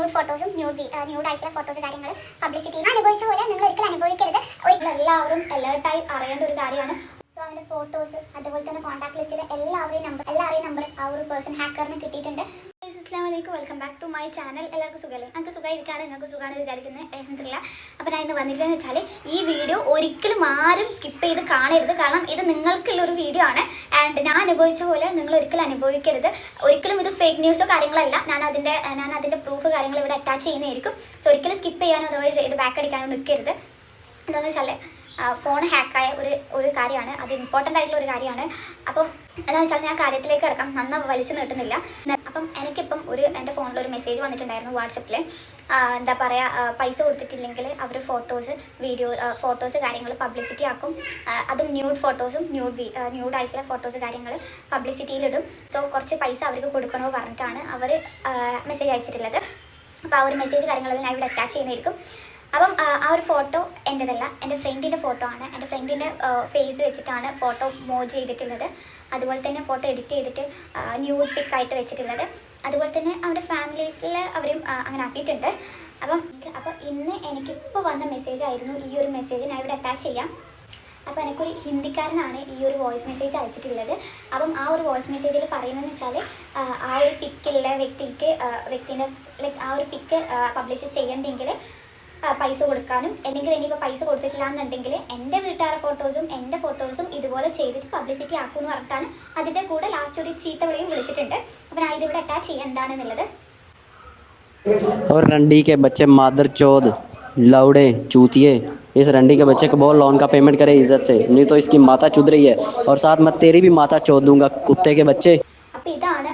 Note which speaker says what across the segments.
Speaker 1: Nude ഫോട്ടോസും nude nude ആയിട്ടുള്ള photos കാര്യങ്ങൾ പബ്ലിസിറ്റി അനുഭവിച്ച പോലെ നിങ്ങൾ ഒരിക്കലും അനുഭവിക്കരുത്. എല്ലാവരും അലേർട്ടായി അറിയേണ്ട ഒരു കാര്യമാണ്. സോ അവന്റെ ഫോട്ടോസ് അതുപോലെ തന്നെ കോൺടാക്ട് ലിസ്റ്റിൽ എല്ലാവരെയും നമ്പർ എല്ലാവരെയും നമ്പർ ആ ഒരു പേഴ്സൺ ഹാക്കറിന് കിട്ടിയിട്ടുണ്ട്. അസ്സാം വലൈക്കും welcome back to my channel എല്ലാവർക്കും സുഖമല്ലേ? നിങ്ങൾക്ക് സുഖമായിരിക്കാണ്? നിങ്ങൾക്ക് സുഖമാണ് വിചാരിക്കുന്നത്. അലഹമില്ല അപ്പോൾ ഞാൻ ഇന്ന് വന്നിരിക്കുന്നത് വെച്ചാൽ ഈ വീഡിയോ ഒരിക്കലും ആരും സ്കിപ്പ് ചെയ്ത് കാണരുത്. കാരണം ഇത് നിങ്ങൾക്കുള്ള ഒരു വീഡിയോ ആണ്. ആൻഡ് ഞാൻ അനുഭവിച്ച പോലെ നിങ്ങൾ ഒരിക്കലും അനുഭവിക്കരുത്. ഒരിക്കലും ഇത് ഫേക്ക് ന്യൂസോ കാര്യങ്ങളല്ല. ഞാൻ അതിന്റെ ഞാൻ അതിന്റെ പ്രൂഫ് കാര്യങ്ങൾ ഇവിടെ അറ്റാച്ച് ചെയ്യുന്നതായിരിക്കും. സോ ഒരിക്കലും സ്കിപ്പ് ചെയ്യാനോ അഥവാ ഇത് ബാക്ക് അടിക്കാനോ നിൽക്കരുത്. എന്താണെന്ന് വെച്ചാൽ ഫോൺ ഹാക്കായ ഒരു ഒരു കാര്യമാണ്. അത് ഇമ്പോർട്ടന്റ് ആയിട്ടുള്ള ഒരു കാര്യമാണ്. അപ്പം എന്താണെന്ന് വെച്ചാൽ ഞാൻ കാര്യത്തിലേക്ക് കിടക്കാം. നന്ന വലിച്ചു നീട്ടുന്നില്ല. അപ്പം എനിക്കിപ്പം ഒരു എന്റെ ഫോണിൽ ഒരു മെസ്സേജ് വന്നിട്ടുണ്ടായിരുന്നു വാട്സപ്പിൽ എന്താ പറയുക പൈസ കൊടുത്തിട്ടില്ലെങ്കിൽ അവർ ഫോട്ടോസ് വീഡിയോ ഫോട്ടോസ് കാര്യങ്ങൾ പബ്ലിസിറ്റി ആക്കും. അതും ന്യൂഡ് ഫോട്ടോസും ന്യൂഡ് ന്യൂഡ് ആയിട്ടുള്ള ഫോട്ടോസ് കാര്യങ്ങൾ പബ്ലിസിറ്റിയിലിടും സോ കുറച്ച് പൈസ അവർക്ക് കൊടുക്കണമെന്ന് പറഞ്ഞിട്ടാണ് അവർ മെസ്സേജ് അയച്ചിട്ടുള്ളത്. അപ്പോൾ ആ ഒരു മെസ്സേജ് കാര്യങ്ങളെല്ലാം ഞാൻ ഇവിടെ അറ്റാച്ച് ചെയ്യുന്നതായിരിക്കും. അപ്പം ആ, ഒരു ഫോട്ടോ എന്റെതല്ല എന്റെ ഫ്രണ്ടിന്റെ ഫോട്ടോ ആണ്. എന്റെ ഫ്രണ്ടിന്റെ ഫേസ് വെച്ചിട്ടാണ് ഫോട്ടോ മോജ് ചെയ്തിട്ടുള്ളത്. അതുപോലെ തന്നെ ഫോട്ടോ എഡിറ്റ് ചെയ്തിട്ട് ന്യൂ പിക്ക് ആയിട്ട് വെച്ചിട്ടുള്ളത്. അതുപോലെ തന്നെ അവരുടെ ഫാമിലീസിൽ അവരും അങ്ങനെ ആക്കിയിട്ടുണ്ട്. അപ്പം അപ്പോൾ ഇന്ന് എനിക്കിപ്പോൾ വന്ന മെസ്സേജ് ആയിരുന്നു ഈ ഒരു മെസ്സേജ് ഞാൻ ഇവിടെ അറ്റാച്ച് ചെയ്യാം. അപ്പോൾ എനിക്കൊരു ഹിന്ദിക്കാരനാണ് ഈ ഒരു വോയിസ് മെസ്സേജ് അയച്ചിട്ടുള്ളത്. അപ്പം ആ ഒരു വോയിസ് മെസ്സേജിൽ പറയുന്നതെന്ന് വെച്ചാൽ ആ ഒരു പിക്കുള്ള വ്യക്തിക്ക് വ്യക്തിന്റെ ലൈക്ക് ആ ഒരു പിക്ക് പബ്ലിഷ് ചെയ്യണ്ടെങ്കിൽ ആ, പൈസ കൊടുക്കാനും അല്ലെങ്കിൽ ഇനിയിപ്പോൾ പൈസ കൊടുത്തിട്ടില്ല എന്നുണ്ടെങ്കിൽ എൻ്റെ വീട്ടുകാരുടെ ഫോട്ടോസും എൻ്റെ ഫോട്ടോസും ഇതുപോലെ ചെയ്തിട്ട് പബ്ലിസിറ്റി ആക്കുമെന്ന് പറഞ്ഞിട്ടാണ് അതിൻ്റെ കൂടെ ലാസ്റ്റ് ഒരു ചീത്ത വിളിയും വിളിച്ചിട്ടുണ്ട് അപ്പോൾ ഞാൻ ഇതിവിടെ അറ്റാച്ച് ചെയ്യാം എന്താണെന്നുള്ളത്
Speaker 2: और रंडी के बच्चे मादर चौध लौड़े चूतिए इस रंडी के बच्चे को बोल लोन का पेमेंट करे इज्जत से नहीं तो इसकी माथा चुद रही है और साथ में तेरी भी माथा चौध दूंगा कुत्ते के बच्चे
Speaker 1: അപ്പോൾ ഇതാണ്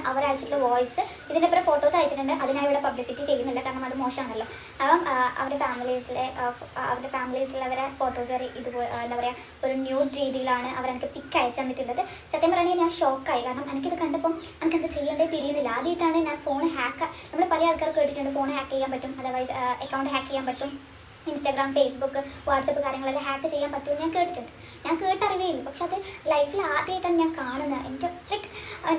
Speaker 1: അവർ വോയിസ് ഇതിന്റെ ഇപ്പം ഫോട്ടോസ് അയച്ചിട്ടുണ്ട്. അതിനായി ഇവിടെ പബ്ലിസിറ്റി ചെയ്യുന്നില്ല. കാരണം അത് മോശമാണല്ലോ. അപ്പം അവരുടെ ഫാമിലീസിലെ അവരുടെ ഫാമിലീസിലുള്ളവരെ ഫോട്ടോസ് വരെ ഇതുപോലെ എന്താ പറയുക ഒരു ന്യൂ രീതിയിലാണ് അവരെനിക്ക് പിക്ക് അയച്ചു തന്നിട്ടുള്ളത്. സത്യം പറയുകയാണെങ്കിൽ ഞാൻ ഷോക്കായി കാരണം എനിക്കിത് കണ്ടപ്പം എനിക്ക് എന്താ ചെയ്യേണ്ടത് തിരിയുന്നില്ല ആദ്യമായിട്ടാണ് ഞാൻ ഫോൺ ഹാക്ക് നമ്മൾ പല ആൾക്കാർ കേട്ടിട്ടുണ്ട് ഫോൺ ഹാക്ക് ചെയ്യാൻ പറ്റും. അതർവൈസ് അക്കൗണ്ട് ഹാക്ക് ചെയ്യാൻ പറ്റും. ഇൻസ്റ്റാഗ്രാം ഫേസ്ബുക്ക് വാട്സപ്പ് കാര്യങ്ങളെല്ലാം ഹാക്ക് ചെയ്യാൻ പറ്റുമെന്ന് ഞാൻ കേട്ടിട്ടുണ്ട്. ഞാൻ കേട്ടറിവേ ഇല്ല പക്ഷെ അത് ലൈഫിൽ ആദ്യമായിട്ടാണ് ഞാൻ കാണുന്നത്. എന്റെ ലൈക്ക്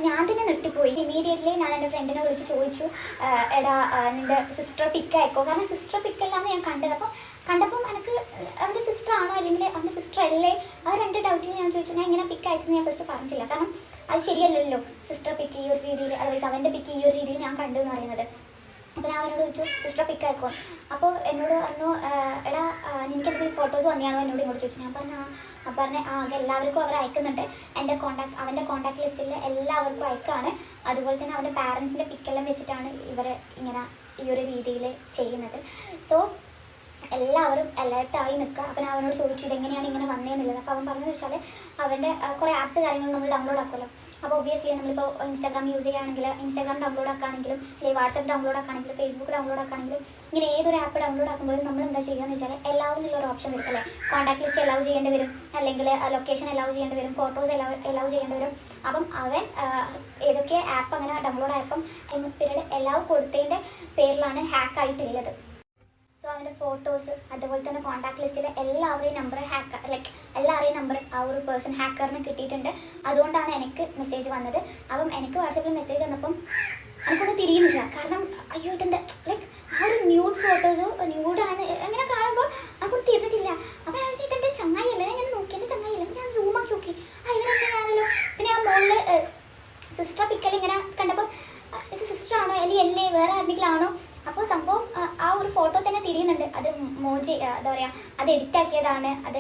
Speaker 1: ഞാൻ തന്നെ നെട്ടിപ്പോയി ഇമീഡിയറ്റ്ലി ഞാൻ എന്റെ ഫ്രണ്ടിനെ വിളിച്ച് ചോദിച്ചു എടാ നിന്റെ സിസ്റ്റർ പിക്ക് അയക്കോ കാരണം സിസ്റ്റർ പിക്കല്ലാന്ന് ഞാൻ കണ്ടത്. അപ്പം കണ്ടപ്പം എനിക്ക് അവന്റെ സിസ്റ്റർ ആണോ അല്ലെങ്കിൽ അവന്റെ സിസ്റ്റർ അല്ലേ? ആ രണ്ട് ഡൗട്ടിൽ ഞാൻ ചോദിച്ചു ഞാൻ ഇങ്ങനെ പിക്ക് അയച്ചെന്ന് ഞാൻ ഫസ്റ്റ് പറഞ്ഞിട്ടില്ല. കാരണം അത് ശരിയല്ലല്ലോ. സിസ്റ്റർ പിക്ക് ഈ ഒരു രീതിയിൽ അതർവൈസ് അവന്റെ പിക്ക് ഈ ഒരു രീതിയിൽ ഞാൻ കണ്ടു എന്ന് പറയുന്നത്. അവനോട് ചോദിച്ചു സിസ്റ്റർ പിക്ക് അയക്കോ അപ്പോൾ എന്നോട് പറഞ്ഞു എടാ നിനക്ക് എന്തെങ്കിലും ഫോട്ടോസ് വന്നെയാണോ? എന്നോട് ഇങ്ങോട്ട് ചോദിച്ചു. ഞാൻ പറഞ്ഞു ആ പറഞ്ഞ ആകെ എല്ലാവർക്കും അവർ അയക്കുന്നുണ്ട്. എന്റെ കോൺടാക്ട് അവന്റെ കോൺടാക്ട് ലിസ്റ്റിൽ എല്ലാവർക്കും അയക്കാണ്. അതുപോലെ തന്നെ അവന്റെ പാരൻസിന്റെ പിക്കെല്ലാം വെച്ചിട്ടാണ് ഇവർ ഇങ്ങനെ ഈ ഒരു രീതിയിൽ ചെയ്യുന്നത്. സോ എല്ലാവരും അലേർട്ടായി നിൽക്കുക. അപ്പം ഞാൻ അവനോട് ചോദിച്ചു ഇതെങ്ങനെയാണ് ഇങ്ങനെ വന്നതെന്നുള്ളത് അപ്പോൾ അവൻ പറഞ്ഞതെന്ന് വെച്ചാൽ അവന്റെ കുറേ ആപ്സ് കാര്യങ്ങൾ നമ്മൾ ഡൗൺലോഡ് ആക്കുമല്ലോ. അപ്പോൾ ഒബ്വിയസ്ലി നമ്മളിപ്പോൾ ഇൻസ്റ്റാഗ്രാം യൂസ് ചെയ്യുകയാണെങ്കിൽ ഇൻസ്റ്റാഗ്രാം ഡൗൺലോഡ് ആക്കുകയാണെങ്കിലും അല്ലെങ്കിൽ വാട്സപ്പ് ഡൗൺലോഡ് ആക്കുകയാണെങ്കിലും ഫേസ്ബുക്ക് ഡൗൺലോഡ് ആക്കുകയാണെങ്കിലും ഇങ്ങനെ ഏതൊരു ആപ്പ് ഡൗൺലോഡ് ആക്കുമ്പോഴും നമ്മൾ എന്താ ചെയ്യുകയെന്ന് വെച്ചാൽ എല്ലാവരും ഉള്ളൊരു ഓപ്ഷൻ വരും അല്ലേ? കോൺടാക്ട് ലിസ്റ്റ് അലൗ ചെയ്യേണ്ടി വരും അല്ലെങ്കിൽ ലൊക്കേഷൻ അലൗ ചെയ്യേണ്ടി വരും ഫോട്ടോസ് അലൗ അലൗ ചെയ്യേണ്ടി വരും. അപ്പം അവൻ ഏതൊക്കെ ആപ്പ് അങ്ങനെ ഡൗൺലോഡ് ആയപ്പം പിന്നീട് എല്ലാവരും കൊടുത്തതിന്റെ പേരിലാണ് ഹാക്ക് ആയിട്ടുള്ളത് സോ അവന്റെ ഫോട്ടോസ് അതുപോലെ തന്നെ കോൺടാക്ട് ലിസ്റ്റിലെ എല്ലാവരെയും നമ്പർ ഹാക്കർ ലൈക്ക് എല്ലാവരെയും നമ്പർ ആ ഒരു പേഴ്സൺ ഹാക്കറിന് കിട്ടിയിട്ടുണ്ട്. അതുകൊണ്ടാണ് എനിക്ക് മെസ്സേജ് വന്നത്. അപ്പം എനിക്ക് വാട്സപ്പിൽ മെസ്സേജ് വന്നപ്പം എനിക്കൊന്നും തിരിയുന്നില്ല. കാരണം അയ്യോ ഇതെന്താ? ലൈക്ക് ആ ഒരു ന്യൂഡ് ഫോട്ടോസോ ന്യൂഡാണ് അങ്ങനെ കാണുമ്പോൾ എനിക്കൊന്നും തിരിച്ചിട്ടില്ല അപ്പോൾ ഞാൻ വിചാരിച്ചു, ഇതെന്റെ ചങ്ങായി അല്ലേ ഞാൻ ഇങ്ങനെ നോക്കി എന്റെ ചങ്ങായി അല്ലേ അപ്പോൾ ഞാൻ സൂം ആക്കി നോക്കി ആ ഇവരെങ്ങനെയാണല്ലോ പിന്നെ ആ മുകളിൽ സിസ്റ്റർ പിക്കൽ ഇങ്ങനെ കണ്ടപ്പോൾ ആ, ഇത് സിസ്റ്റർ ആണോ അല്ലെങ്കിൽ അല്ലേ വേറെ ആരെങ്കിലും ആണോ അപ്പോൾ സംഭവം ആ, ആ ഒരു തന്നെ അത് മോജി എന്താ പറയുക അത് എഡിറ്റ് ആക്കിയതാണ്. അത്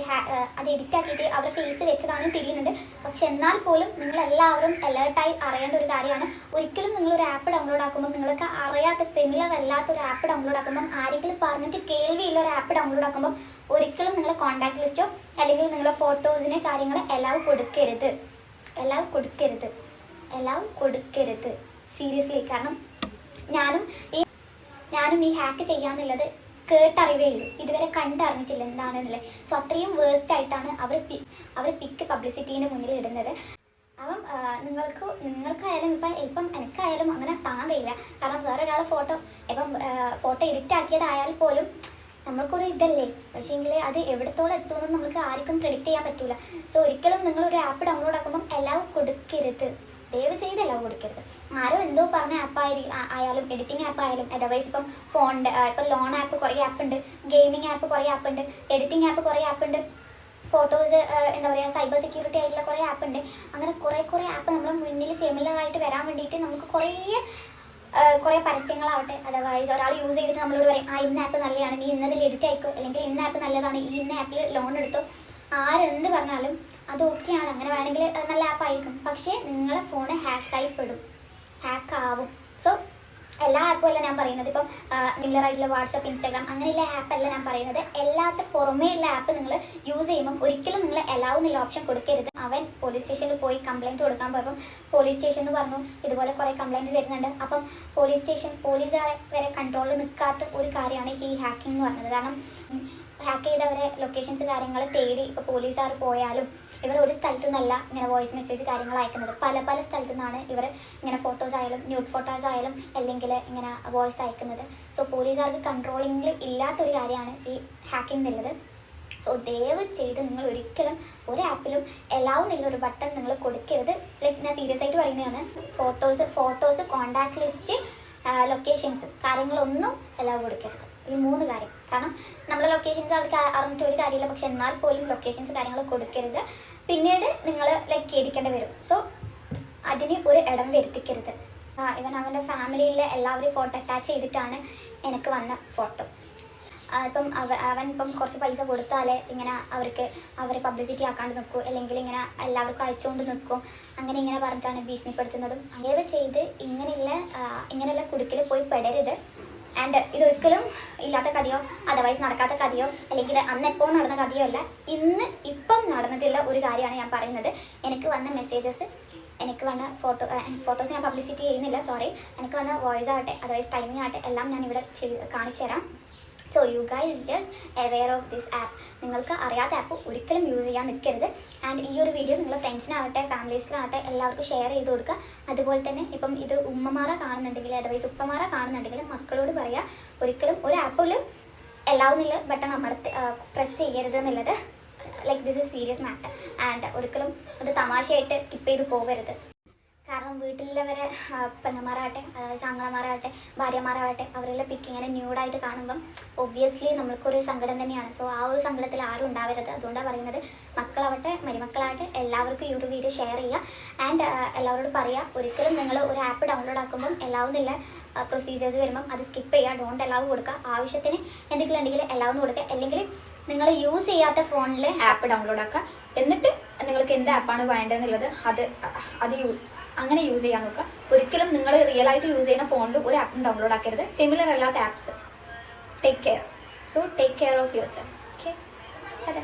Speaker 1: അത് എഡിറ്റ് ആക്കിയിട്ട് അവരുടെ ഫേസ് വെച്ചതാണ് തിരിയുന്നുണ്ട് പക്ഷെ എന്നാൽ പോലും നിങ്ങൾ എല്ലാവരും അലേർട്ടായി അറിയേണ്ട ഒരു കാര്യമാണ്. ഒരിക്കലും നിങ്ങൾ ഒരു ആപ്പ് ഡൗൺലോഡ് ആക്കുമ്പോൾ നിങ്ങൾക്ക് അറിയാത്ത ഫെമിലർ അല്ലാത്ത ഒരു ആപ്പ് ഡൗൺലോഡ് ആക്കുമ്പോൾ ആരെങ്കിലും പറഞ്ഞിട്ട് കേൾവിയുള്ള ഒരു ആപ്പ് ഡൗൺലോഡ് ആക്കുമ്പോൾ ഒരിക്കലും നിങ്ങളെ കോൺടാക്ട് ലിസ്റ്റോ അല്ലെങ്കിൽ നിങ്ങളുടെ ഫോട്ടോസിന് കാര്യങ്ങൾ എല്ലാം കൊടുക്കരുത്. എല്ലാം കൊടുക്കരുത്. എല്ലാം കൊടുക്കരുത്. സീരിയസ്ലി കാരണം ഞാനും ഈ ഞാനും ഈ ഹാക്ക് ചെയ്യാന്നുള്ളത് കേട്ടറിവേ ഉള്ളൂ ഇതുവരെ കണ്ടറിഞ്ഞിട്ടില്ല എന്താണെന്നല്ലേ സോ അത്രയും വേസ്റ്റ് ആയിട്ടാണ് അവർ അവർ പിക്ക് പബ്ലിസിറ്റീന്റെ മുന്നിൽ ഇടുന്നത്. അപ്പം നിങ്ങൾക്ക് നിങ്ങൾക്കായാലും ഇപ്പം ഇപ്പം എനിക്കായാലും അങ്ങനെ താങ്ങാൻ കഴിയില്ല കാരണം വേറൊരാൾ ഫോട്ടോ ഇപ്പം ഫോട്ടോ എഡിറ്റ് ആക്കിയതായാൽ പോലും നമ്മൾക്കൊരു ഇതല്ലേ? പക്ഷേങ്കിൽ അത് എവിടത്തോളം എത്തുമെന്ന് നമുക്ക് ആർക്കും പ്രെഡിക്റ്റ് ചെയ്യാൻ പറ്റില്ല സോ ഒരിക്കലും നിങ്ങളൊരു ആപ്പ് ഡൗൺലോഡ് ആക്കുമ്പം എല്ലാം കൊടുക്കരുത്. ദയവ് ചെയ്ത് അലവ് കൊടുക്കരുത്. ആരോ എന്തോ പറഞ്ഞ ആപ്പ് ആയാലും എഡിറ്റിംഗ് ആപ്പ് ആയാലും അതർവൈസ് ഇപ്പം ഫോണിന്റെ ഇപ്പം ലോൺ ആപ്പ് കുറേ ആപ്പ് ഉണ്ട് ഗെയിമിംഗ് ആപ്പ് കുറേ ആപ്പ് ഉണ്ട് എഡിറ്റിംഗ് ആപ്പ് കുറേ ആപ്പ് ഉണ്ട് ഫോട്ടോസ് എന്താ പറയുക സൈബർ സെക്യൂരിറ്റി ആയിട്ടുള്ള കുറേ ആപ്പ് ഉണ്ട് അങ്ങനെ കുറേ കുറേ ആപ്പ് നമ്മുടെ മുന്നിൽ ഫെമിലർ ആയിട്ട് വരാൻ വേണ്ടിയിട്ട് നമുക്ക് കുറേ കുറേ പരസ്യങ്ങളാവട്ടെ. അതർവൈസ് ഒരാൾ യൂസ് ചെയ്തിട്ട് നമ്മളോട് പറയും ആ ഇന്ന ആപ്പ് നല്ലതാണ്. നീ ഇന്നതിൽ എഡിറ്റ് ആയിക്കോ. അല്ലെങ്കിൽ ഇന്ന ആപ്പ് നല്ലതാണ്. ഈ ഇന്ന ആപ്പിൽ ലോൺ എടുത്തോ. ആരെന്ത് പറഞ്ഞാലും അത് ഓക്കെയാണ് അങ്ങനെ വേണമെങ്കിൽ നല്ല ആപ്പ് ആയിരിക്കും. പക്ഷേ നിങ്ങളെ ഫോൺ ഹാക്കായി പെടും. ഹാക്ക് ആവും. സോ എല്ലാ ആപ്പും അല്ല ഞാൻ പറയുന്നത്. ഇപ്പം മില്ലർ ആയിട്ടുള്ള വാട്സപ്പ് ഇൻസ്റ്റാഗ്രാം അങ്ങനെയുള്ള ആപ്പ് അല്ല ഞാൻ പറയുന്നത്. എല്ലാത്ത പുറമേ ഉള്ള ആപ്പ് നിങ്ങൾ യൂസ് ചെയ്യുമ്പം ഒരിക്കലും നിങ്ങൾ അലൗ എന്നുള്ള ഓപ്ഷൻ കൊടുക്കരുത്. അവൻ പോലീസ് സ്റ്റേഷനിൽ പോയി കംപ്ലൈന്റ് കൊടുക്കാൻ പോയപ്പം പോലീസ് സ്റ്റേഷൻ എന്ന് പറഞ്ഞു ഇതുപോലെ കുറേ കംപ്ലൈന്റ് വരുന്നുണ്ട്. അപ്പം പോലീസ് സ്റ്റേഷൻ പോലീസുകാരെ വരെ കൺട്രോളിൽ നിൽക്കാത്ത ഒരു കാര്യമാണ് ഈ ഹാക്കിംഗ് എന്ന് പറഞ്ഞത്. കാരണം ഹാക്ക് ചെയ്തവരെ ലൊക്കേഷൻസ് കാര്യങ്ങൾ തേടി ഇപ്പോൾ പോലീസുകാർ പോയാലും ഇവർ ഒരു സ്ഥലത്തു നിന്നല്ല ഇങ്ങനെ വോയിസ് മെസ്സേജ് കാര്യങ്ങൾ അയക്കുന്നത്. പല പല സ്ഥലത്തു നിന്നാണ് ഇവർ ഇങ്ങനെ ഫോട്ടോസ് ആയാലും ന്യൂഡ് ഫോട്ടോസ് ആയാലും അല്ലെങ്കിൽ ഇങ്ങനെ വോയിസ് അയക്കുന്നത്. സോ പോലീസുകാർക്ക് കൺട്രോളിങ്ങിൽ ഇല്ലാത്തൊരു കാര്യമാണ് ഈ ഹാക്കിംഗ് എന്നുള്ളത്. സോ ദയവ് ചെയ്ത് നിങ്ങൾ ഒരിക്കലും ഒരു ആപ്പിലും എലാവ് എന്നുള്ള ഒരു ബട്ടൺ നിങ്ങൾ കൊടുക്കരുത്. ലൈക്ക് ഞാൻ സീരിയസ് ആയിട്ട് പറയുന്നതാണ്. Photos photos contact list locations കാര്യങ്ങളൊന്നും എലാവ് കൊടുക്കരുത്. ഈ മൂന്ന് കാര്യം. കാരണം നമ്മുടെ ലൊക്കേഷൻസ് അവർക്ക് അറിഞ്ഞിട്ട് ഒരു കാര്യമില്ല. പക്ഷെ എന്നാൽ പോലും ലൊക്കേഷൻസ് കാര്യങ്ങൾ കൊടുക്കരുത്. പിന്നീട് നിങ്ങൾ ലൈക്ക് ഖേദിക്കേണ്ടി വരും. സോ അതിന് ഒരു ഇടം വരുത്തിക്കരുത്. ഇവൻ അവന്റെ ഫാമിലിയിലെ എല്ലാവരും ഫോട്ടോ അറ്റാച്ച് ചെയ്തിട്ടാണ് എനിക്ക് വന്ന ഫോട്ടോ ഇപ്പം അവ അവൻ ഇപ്പം കുറച്ച് പൈസ കൊടുത്താലേ ഇങ്ങനെ അവർക്ക് അവർ പബ്ലിസിറ്റി ആക്കാണ്ട് നിൽക്കും. അല്ലെങ്കിൽ ഇങ്ങനെ എല്ലാവർക്കും അയച്ചുകൊണ്ട് നിൽക്കും. അങ്ങനെ ഇങ്ങനെ പറഞ്ഞിട്ടാണ് ഭീഷണിപ്പെടുത്തുന്നതും. അങ്ങനെ ചെയ്ത് ഇങ്ങനെയുള്ള ഇങ്ങനെയുള്ള കുടുക്കിൽ പോയി പെടരുത്. ആൻഡ് ഇതൊരിക്കലും ഇല്ലാത്ത കഥയോ അതർവൈസ് നടക്കാത്ത കഥയോ അല്ലെങ്കിൽ അന്ന് എപ്പോൾ നടന്ന കഥയോ അല്ല ഇന്ന് ഇപ്പം നടന്നിട്ടുള്ള ഒരു കാര്യമാണ് ഞാൻ പറയുന്നത്. എനിക്ക് വന്ന മെസ്സേജസ് എനിക്ക് വന്ന ഫോട്ടോ ഫോട്ടോസ് ഞാൻ പബ്ലിസിറ്റി ചെയ്യുന്നില്ല സോറി എനിക്ക് വന്ന വോയിസ് ആകട്ടെ അതർവൈസ് ടൈമിംഗ് ആകട്ടെ എല്ലാം ഞാൻ ഇവിടെ കാണിച്ചു തരാം so you guys just aware of this app നിങ്ങൾക്ക് അറിയാത്ത ആപ്പ് ഒരിക്കലും യൂസ് ചെയ്യാൻ നിൽക്കരുത്. ആൻഡ് ഈ ഒരു വീഡിയോ നിങ്ങൾ ഫ്രണ്ട്സിനാവട്ടെ ഫാമിലീസിനാവട്ടെ എല്ലാവർക്കും ഷെയർ ചെയ്ത് കൊടുക്കുക. അതുപോലെ തന്നെ ഇപ്പം ഇത് ഉമ്മമാരെ കാണുന്നുണ്ടെങ്കിൽ അതർവൈസ് ഉപ്പമാരെ കാണുന്നുണ്ടെങ്കിൽ മക്കളോട് പറയുക ഒരിക്കലും ഒരു ആപ്പിലും എല്ലാവുന്നില്ല ബട്ടൺ അമർത്ത് പ്രസ് ചെയ്യരുത് എന്നുള്ളത്. Like this is serious matter and ഒരിക്കലും അത് തമാശയായിട്ട് സ്കിപ്പ് ചെയ്ത് പോകരുത്. കാരണം വീട്ടിലുള്ളവരെ പെങ്ങന്മാരാകട്ടെ അതായത് ആങ്ങളമാരാകട്ടെ ഭാര്യമാരാകട്ടെ അവരെല്ലാം പിക്ക് ഇങ്ങനെ ന്യൂഡായിട്ട് കാണുമ്പം ഒബ്വിയസ്ലി നമ്മൾക്കൊരു സങ്കടം തന്നെയാണ്. സോ ആ ഒരു സങ്കടത്തിൽ ആരും ഉണ്ടാവരുത്. അതുകൊണ്ടാണ് പറയുന്നത് മക്കളാവട്ടെ മരുമക്കളാവട്ടെ എല്ലാവർക്കും ഈ ഒരു വീഡിയോ ഷെയർ ചെയ്യുക ആൻഡ് എല്ലാവരോടും പറയുക ഒരിക്കലും നിങ്ങൾ ഒരു ആപ്പ് ഡൗൺലോഡ് ആക്കുമ്പം എല്ലാവുന്നില്ല പ്രൊസീജിയേഴ്സ് വരുമ്പം അത് സ്കിപ്പ് ചെയ്യുക ഡോണ്ട് എല്ലാവ് കൊടുക്കുക ആവശ്യത്തിന് എന്തെങ്കിലും ഉണ്ടെങ്കിൽ എല്ലാവരും കൊടുക്കുക അല്ലെങ്കിൽ നിങ്ങൾ യൂസ് ചെയ്യാത്ത ഫോണിൽ
Speaker 3: ആപ്പ് ഡൗൺലോഡ് ആക്കുക എന്നിട്ട് നിങ്ങൾക്ക് എന്ത് ആപ്പാണ് വേണ്ടതെന്നുള്ളത് അത് അത് അങ്ങനെ യൂസ് ചെയ്യാൻ നോക്കുക. ഒരിക്കലും നിങ്ങൾ റിയൽ ആയിട്ട് യൂസ് ചെയ്യുന്ന ഫോണിൽ ഒരു ആപ്പും ഡൗൺലോഡ് ആക്കരുത്. ഫെമിലർ അല്ലാത്ത apps take care so take care of yourself okay അതെ